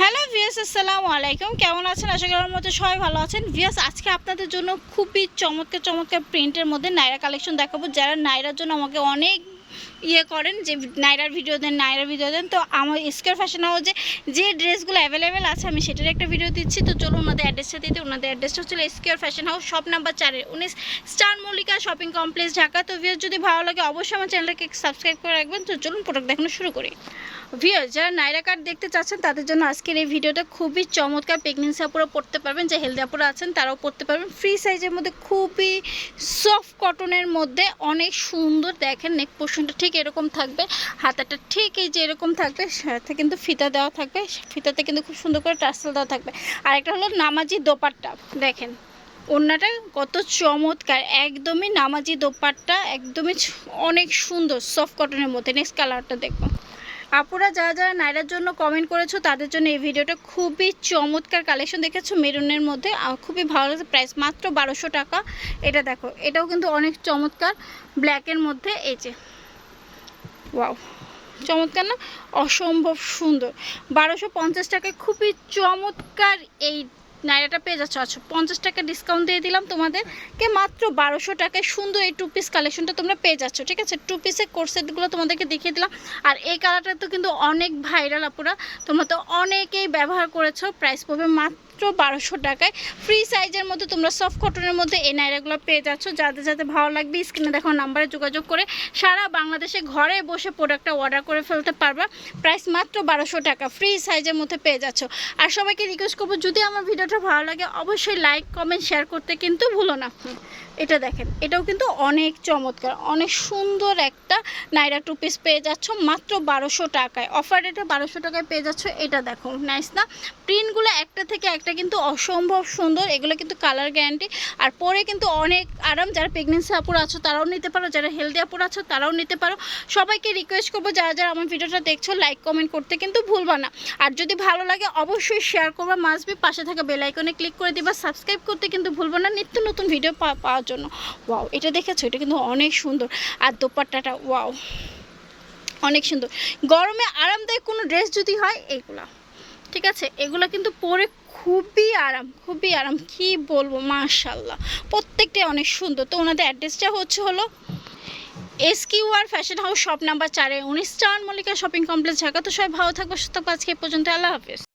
Hello VS আসসালামু আলাইকুম। কেমন আছেন? আশা করার মতো সবাই ভালো আছেন। ভিএস আজকে আপনাদের জন্য খুবই চমৎকার চমৎকার প্রিন্টের মধ্যে নাইরা কালেকশন দেখাবো। যারা নাইরার জন্য আমাকে অনেক ইয়ে করেন, যে নাইরার ভিডিও দেন নাইরার ভিডিও দেন, তো আমার স্কোয়ার ফ্যাশন হাউসে যে ড্রেসগুলো অ্যাভেলেবেল আছে, আমি সেটার একটা ভিডিও দিচ্ছি। তো চলো ওনাদের অ্যাড্রেসটা দিতে ওনাদের অ্যাড্রেসটা হচ্ছে square fashion house shop number চারের। উনিশ star Mallika shopping complex Dhaka. তো ভিয়াস যদি ভালো লাগে, অবশ্যই আমার চ্যানেলটাকে সাবস্ক্রাইব করে রাখবেন। তো চলুন প্রোডাক্ট দেখানো শুরু করি। ভিউয়ার যারা নাইরা কার্ড দেখতে চাচ্ছেন, তাদের জন্য আজকের এই ভিডিওটা খুবই চমৎকার প্রেগনেন্সি আপুরা পড়তে পারবেন, যে হেলদি আপুরা আছেন, তারাও পড়তে পারবেন। ফ্রি সাইজের মধ্যে খুবই সফট কটনের মধ্যে অনেক সুন্দর দেখেন নেক পোর্শনটা ঠিক এরকম থাকবে। হাতাটা ঠিক এই যে এরকম থাকবে, সাথে কিন্তু ফিতা দেওয়া থাকবে, ফিতাতে কিন্তু খুব সুন্দর করে টার্সেল দেওয়া থাকবে। আর একটা হলো নামাজি দোপাট্টা, দেখেন। ওড়নাটা কত চমৎকার, একদমই নামাজি দোপাট্টা, একদমই অনেক সুন্দর সফট কটনের মধ্যে নেক্সট কালারটা দেখব। আপুরা যারা যারা নাইরার জন্য কমেন্ট করেছ, তাদের জন্য এই ভিডিওটা খুবই চমৎকার কালেকশন দেখেছ মেরুনের মধ্যে। খুবই ভালো লাগছে প্রাইস মাত্র বারোশো টাকা। এটা দেখো, এটাও কিন্তু অনেক চমৎকার ব্ল্যাকের মধ্যে। এই যে ওয়াও চমৎকার না? অসম্ভব সুন্দর। বারোশো পঞ্চাশ টাকায় খুবই চমৎকার এই নাইরাটা পেয়ে যাচ্ছ। আচ্ছা পঞ্চাশ টাকা ডিসকাউন্ট দিয়ে দিলাম তোমাদেরকে মাত্র বারোশো টাকায় সুন্দর এই টু পিস কালেকশনটা তোমরা পেয়ে যাচ্ছ, ঠিক আছে? টু পিসের কোর্সেটগুলো তোমাদেরকে দেখিয়ে দিলাম। আর এই কালারটা তো কিন্তু অনেক ভাইরাল আপুরা। তোমরা তো অনেকেই ব্যবহার করেছ প্রাইস পড়বে মাত্র বারোশো টাকায়। ফ্রি সাইজের মধ্যে তোমরা সফট কটনের মধ্যে এই নাইরাগুলো পেয়ে যাচ্ছ। যাদের যাতে ভালো লাগবে স্ক্রিনে দেখো নাম্বারে যোগাযোগ করে সারা বাংলাদেশে ঘরে বসে প্রোডাক্টটা অর্ডার করে ফেলতে পারবা। প্রাইস মাত্র বারোশো টাকা ফ্রি সাইজের মধ্যে পেয়ে যাচ্ছ। আর সবাইকে রিকোয়েস্ট করব, যদি আমার ভিডিওটা ভালো লাগে, অবশ্যই লাইক কমেন্ট শেয়ার করতে কিন্তু ভুলো না। এটা দেখেন, এটাও কিন্তু অনেক চমৎকার, অনেক সুন্দর একটা নাইরা টু পিস পেয়ে যাচ্ছ মাত্র বারোশো টাকায়। অফার রেটে বারোশো টাকায় পেয়ে যাচ্ছ, এটা দেখো নাইস না? প্রিন্টগুলো একটা থেকে একটা কিন্তু অসম্ভব সুন্দর। এগুলো কিন্তু কালার গ্যারান্টি। আর পরে কিন্তু অনেক আরাম, যারা প্রেগনেন্সি আপুর আছো তারাও নিতে পারো, যারা হেলদি আপুর আছো তারাও নিতে পারো। সবাইকে রিকোয়েস্ট করব, যারা যারা আমার ভিডিওটা দেখছ লাইক কমেন্ট করতে কিন্তু ভুলবা না। আর যদি ভালো লাগে, অবশ্যই শেয়ার করবা মাসবি পাশে থাকা বেল আইকনে ক্লিক করে দিবা। সাবস্ক্রাইব করতে কিন্তু ভুলবো না, নিত্য নতুন ভিডিও পাওয়ার জন্য। ওয়াও এটা দেখেছ? এটা কিন্তু অনেক সুন্দর। আর দোপাট্টাটা ওয়াও অনেক সুন্দর। গরমে আরামদায়ক কোনো ড্রেস যদি হয় এইগুলা ঠিক আছে? এগুলো কিন্তু পরে খুবই আরাম খুবই আরাম। কি বলব? মাশাল্লাহ প্রত্যেকটাই অনেক সুন্দর। তো ওনাদের অ্যাড্রেসটা হচ্ছে হলো S Q R fashion house, shop number চারে, উনিশ, চাওয়ান, মল্লিকা শপিং কমপ্লেক্স, ঢাকা। তো সবাই ভালো থাকবে সুস্থ আজকে পর্যন্ত আল্লাহ হাফেজ।